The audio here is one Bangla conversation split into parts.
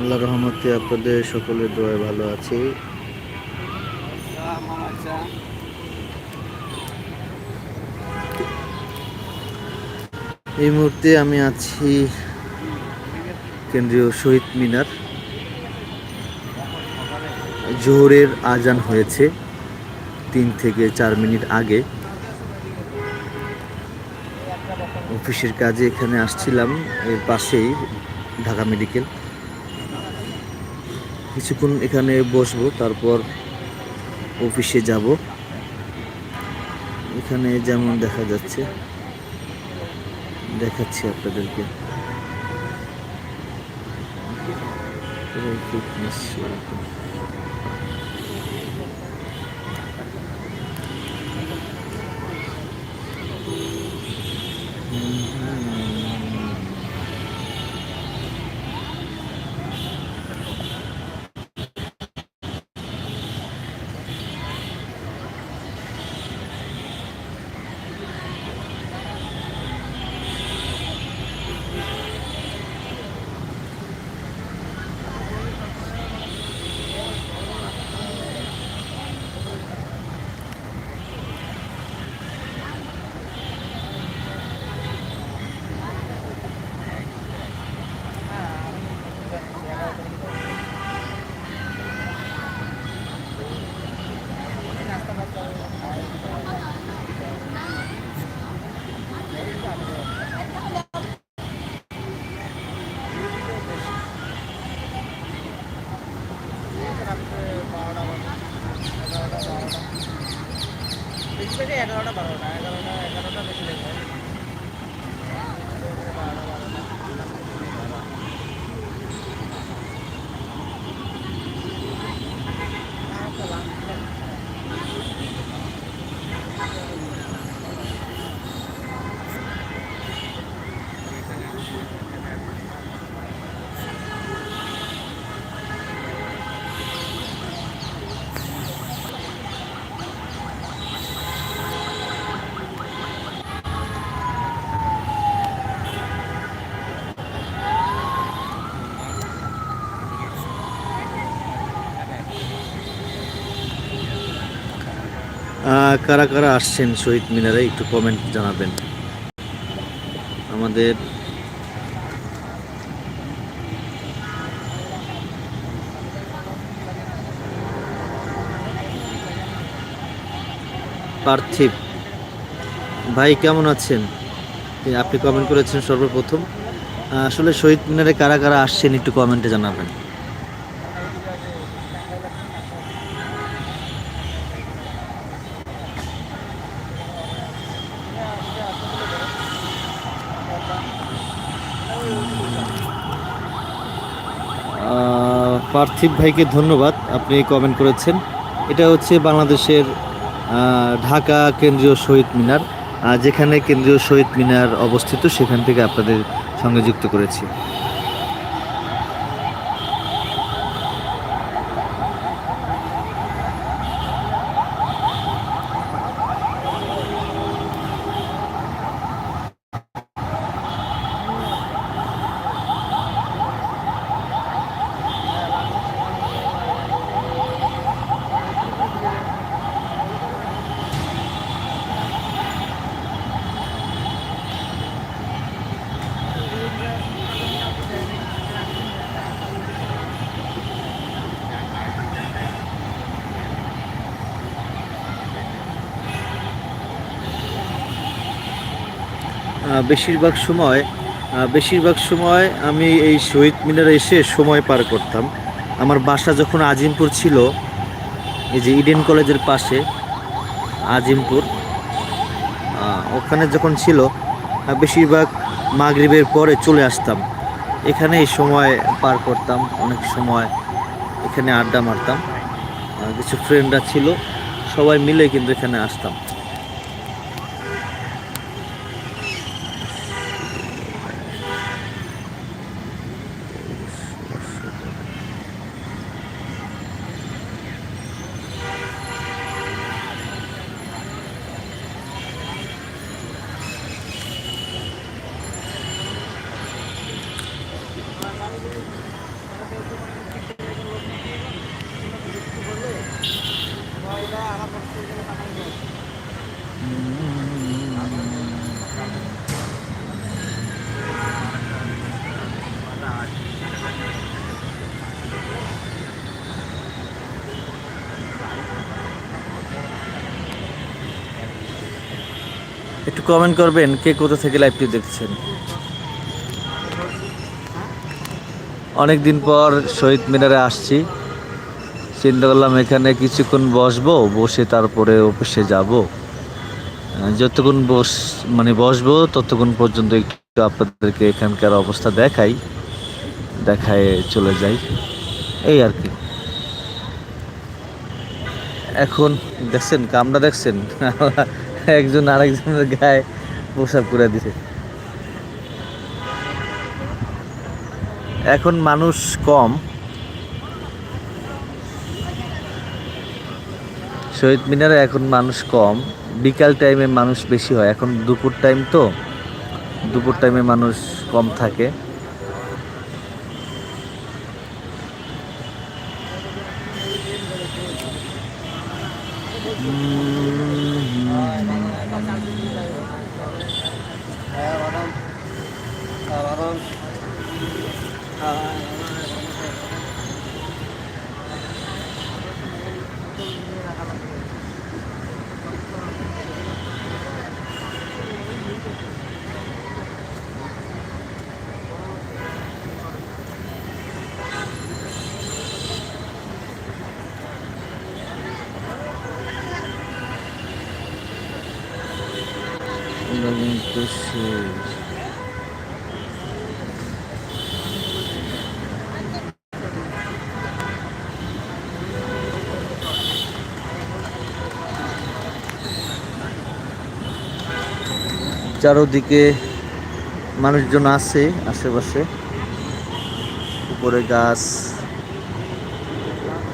আল্লাহ রহমতে আপনাদের সকলের দোয়ায় ভালো আছি। এই মুহূর্তে আমি আছি কেন্দ্রীয় শহীদ মিনার। জোহরের আজান হয়েছে তিন থেকে চার মিনিট আগে। অফিসের কাজে এখানে আসছিলাম, এর পাশেই ঢাকা মেডিকেল। কিছুক্ষণ এখানে বসবো তারপর অফিসে যাব। এখানে যেমন দেখা যাচ্ছে দেখাচ্ছি আপনাদেরকে। ফিটনেস কারা কারা আসছেন শহীদ মিনারে একটু কমেন্ট জানাবেন। আমাদের পার্থিব, ভাই কেমন আছেন? আপনি কমেন্ট করেছেন সর্বপ্রথম। আসলে শহীদ মিনারে কারা কারা আসছেন একটু কমেন্টে জানাবেন। পার্থিব ভাইকে ধন্যবাদ আপনি কমেন্ট করেছেন। এটা হচ্ছে বাংলাদেশের ঢাকা কেন্দ্রীয় শহীদ মিনার। যেখানে কেন্দ্রীয় শহীদ মিনার অবস্থিত, সেখান থেকে আপনাদের সঙ্গে যুক্ত করেছি। বেশিরভাগ সময় বেশিরভাগ সময় আমি এই শহীদ মিনারে এসে সময় পার করতাম। আমার বাসা যখন আজিমপুর ছিল, এই যে ইডেন কলেজের পাশে, আজিমপুর ওখানে যখন ছিল বেশিরভাগ মাগরিবের পরে চলে আসতাম। এখানে এই সময় পার করতাম, অনেক সময় এখানে আড্ডা মারতাম। কিছু ফ্রেন্ডরা ছিল, সবাই মিলে কিন্তু এখানে আসতাম। একটু কমেন্ট করবেন কে কোথা থেকে লাইভটি দেখছেন। অনেক দিন পর শহীদ মিনারে আসছি। চিন্তা করলাম এখানে কিছুক্ষণ বসবো, বসে তারপরে অফিসে যাব। যতক্ষণ বস মানে বসবো ততক্ষণ পর্যন্ত একটু আপনাদেরকে এখানকার অবস্থা দেখাই, দেখায় চলে যাই। এই আর কি। এখন দেখছেন কামটা দেখছেন? একজন আরেকজনের গায়ে প্রসাব করে দিছে। এখন মানুষ কম। শহীদ মিনারে এখন মানুষ কম। বিকাল টাইমে মানুষ বেশি হয়। এখন দুপুর টাইম তো। দুপুর টাইমে মানুষ কম থাকে। চারোদিকে মানুষজন আছে আশেপাশে। উপরে গাছ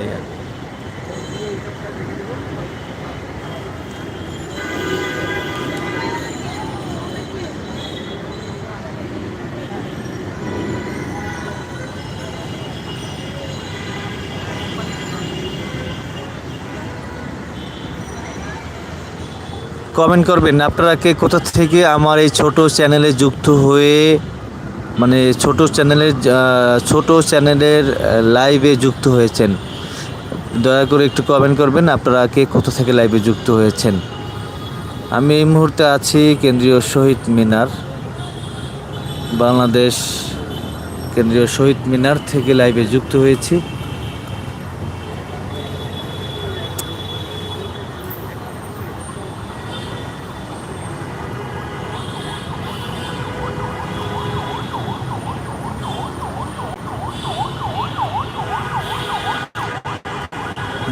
এই আর কি। কমেন্ট করবেন, আপনারা কে কোথা থেকে আমার এই ছোট চ্যানেলে যুক্ত হয়ে মানে ছোট চ্যানেলের ছোট চ্যানেলের লাইভে যুক্ত হয়েছেন, দয়া করে একটু কমেন্ট করবেন, আপনারা কে কোথা থেকে লাইভে যুক্ত হয়েছেন। আমি এই মুহূর্তে আছি কেন্দ্রীয় শহীদ মিনার, বাংলাদেশ কেন্দ্রীয় শহীদ মিনার থেকে লাইভে যুক্ত হয়েছি।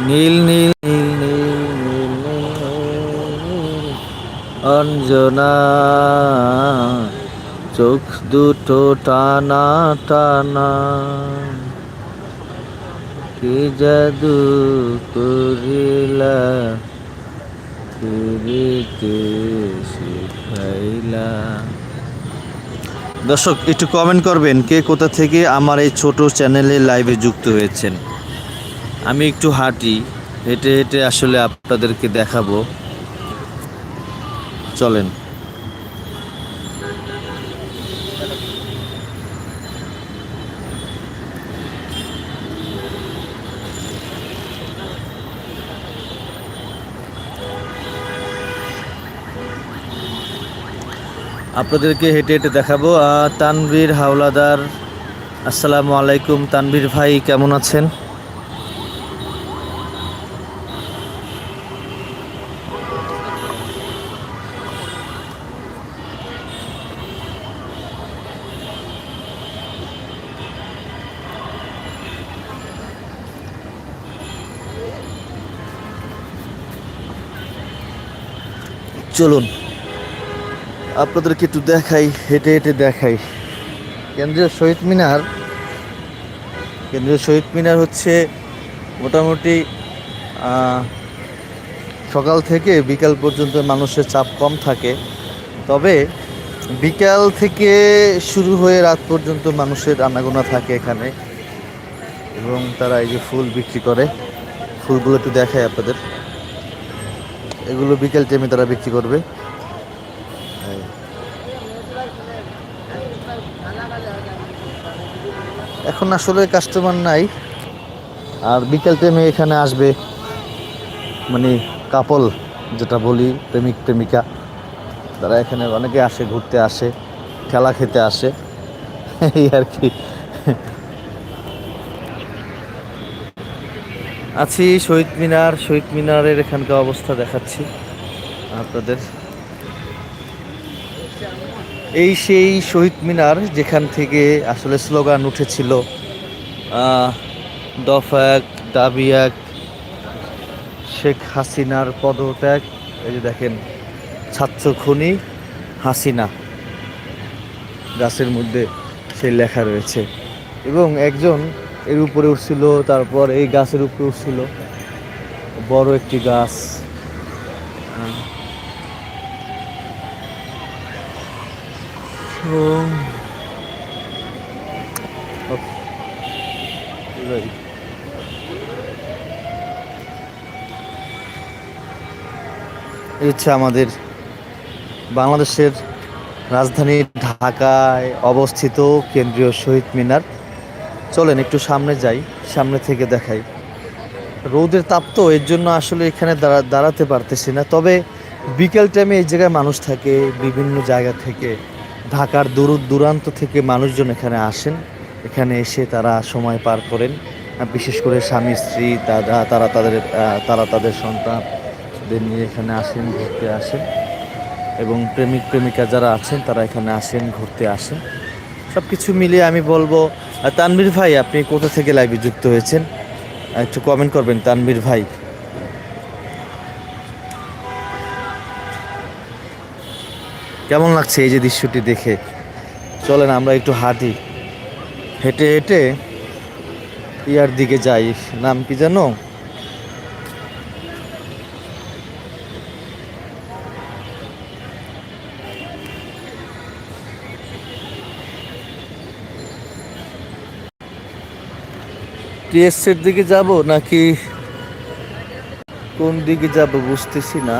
নীল নীল নীল নীল নীল অঞ্জনা। চোখ দুটো টানা টানা। কি জাদু করিলা, ফিরিতে শিখাইলা। দর্শক, একটু কমেন্ট করবেন, কে কোথা থেকে আমার এই ছোট চ্যানেলে লাইভে যুক্ত হয়েছেন? আমি একটু হাঁটি, হেঁটে হেঁটে আসলে আপনাদেরকে দেখাবো। চলেন। আপনাদেরকে হেঁটে হেঁটে দেখাবো। তানভীর হাওলাদার, আসসালামু আলাইকুম। তানভীর ভাই, কেমন আছেন? চলুন। আপনাদেরকে একটু দেখাই, হেঁটে হেঁটে দেখাই। কেন্দ্রীয় শহীদ মিনার। কেন্দ্রীয় শহীদ মিনার হচ্ছে মোটামুটি সকাল থেকে বিকাল পর্যন্ত মানুষের চাপ কম থাকে। তবে বিকাল থেকে শুরু হয়ে রাত পর্যন্ত মানুষের আনাগোনা থাকে এখানে। এবং তারা এই যে ফুল বিক্রি করে, ফুলগুলো একটু দেখায় আপনাদের। এগুলো বিকেল টাইমে তারা বিক্রি করবে। এখন আসলে কাস্টমার নাই। আর বিকেল টাইমে এখানে আসবে মানে কাপল যেটা বলি, প্রেমিক, প্রেমিকা। তারা এখানে অনেকে আসে, ঘুরতে আসে, খেলা খেতে আসে। এই আর কি। আছি শহীদ মিনার, শহীদ মিনারের এখানকার অবস্থা দেখাচ্ছি আপনাদের। এই সেই শহীদ মিনার যেখান থেকে আসলে স্লোগান উঠেছিল দফা এক, দাবি এক, শেখ হাসিনার পদত্যাগ। এই যে দেখেন, ছাত্র খনি হাসিনা, গাছের মধ্যে সেই লেখা রয়েছে। এবং একজন এর উপরে উঠছিল, তারপর এই গাছের উপরে উঠছিল। বড় একটি গাছ। হচ্ছে আমাদের বাংলাদেশের রাজধানী ঢাকায় অবস্থিত কেন্দ্রীয় শহীদ মিনার। চলেন, একটু সামনে যাই, সামনে থেকে দেখাই। রোদের তাপ তো এর জন্য আসলে এখানে দাঁড়া, দাঁড়াতে পারতেছি না। তবে বিকেল টাইমে এই জায়গায় মানুষ থাকে, বিভিন্ন জায়গা থেকে, ঢাকার দূর, দূরান্ত থেকে মানুষজন এখানে আসেন। এখানে এসে তারা সময় পার করেন। বিশেষ করে স্বামী, স্ত্রী, দাদা, তারা তাদের তারা তাদের সন্তানদের নিয়ে এখানে আসেন, ঘুরতে আসেন। এবং প্রেমিক, প্রেমিকা যারা আছেন, তারা এখানে আসেন, ঘুরতে আসেন। সব কিছু মিলিয়ে আমি বলব আহ, তানভীর ভাই আপনি কোথা থেকে লাইভে যুক্ত হয়েছেন? একটু কমেন্ট করবেন তানভীর ভাই। কেমন লাগছে এই যে দৃশ্যটি দেখে? চলেন আমরা একটু হাঁটি। হেঁটে হেঁটে ইয়ার দিকে যাই। নাম কি জানো টিএসসির দিকে যাব নাকি কোন দিকে যাব বুঝতেছি না।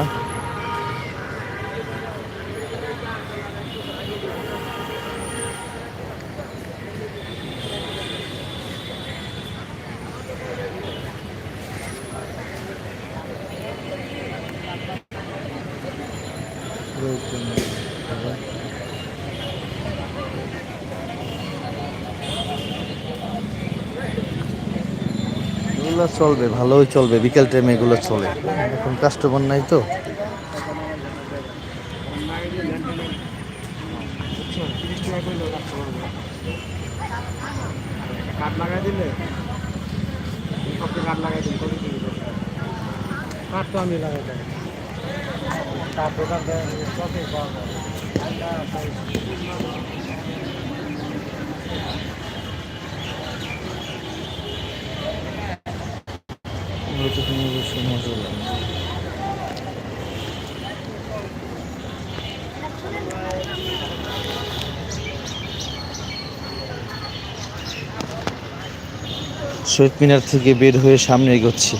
এগুলো চলবে ভালোই চলবে বিকেল টাইমে এগুলো চলে। এখন কাস্টমার নাই তো। করলে রাখতে পারব কাঠ লাগাই দিলে সবকে কাঠ লাগাই দিলে কত দিবি কাঠ তো আমি লাগাই দেবো কাঠ দোকান সবই পাওয়া যায় এগুলো তো কোনো অবশ্য মজা লাগে না। শহীদ মিনার থেকে বের হয়ে সামনে এগোচ্ছি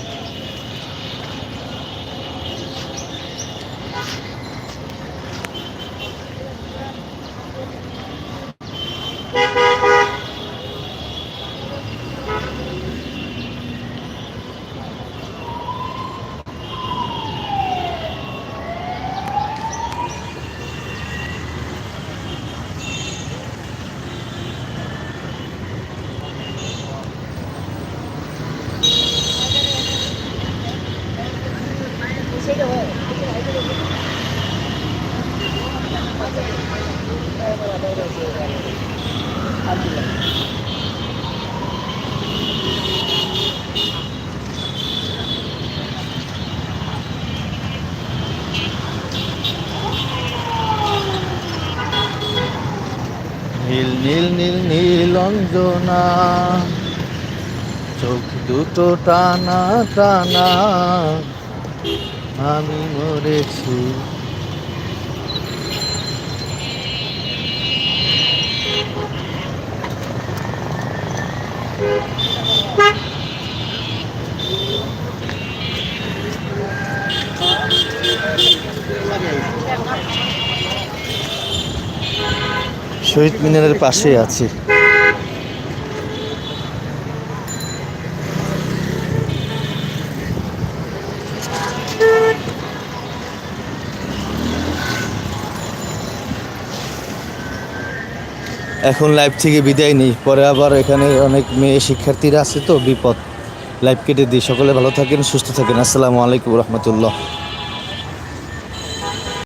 নীল নীল নীল নীল অঞ্জনা। চোখ দুটো টানা টানা। আমি মরেছি। শহীদ মিনারের পাশে আছি। এখন লাইভ থেকে বিদায় নিই। পরে আবার এখানে অনেক মেয়ে শিক্ষার্থীরা আছে তো, বিপদ। লাইভ কেটে দিই। সকলে ভালো থাকেন, সুস্থ থাকেন। আসসালামু আলাইকুম রহমতুল্লাহ।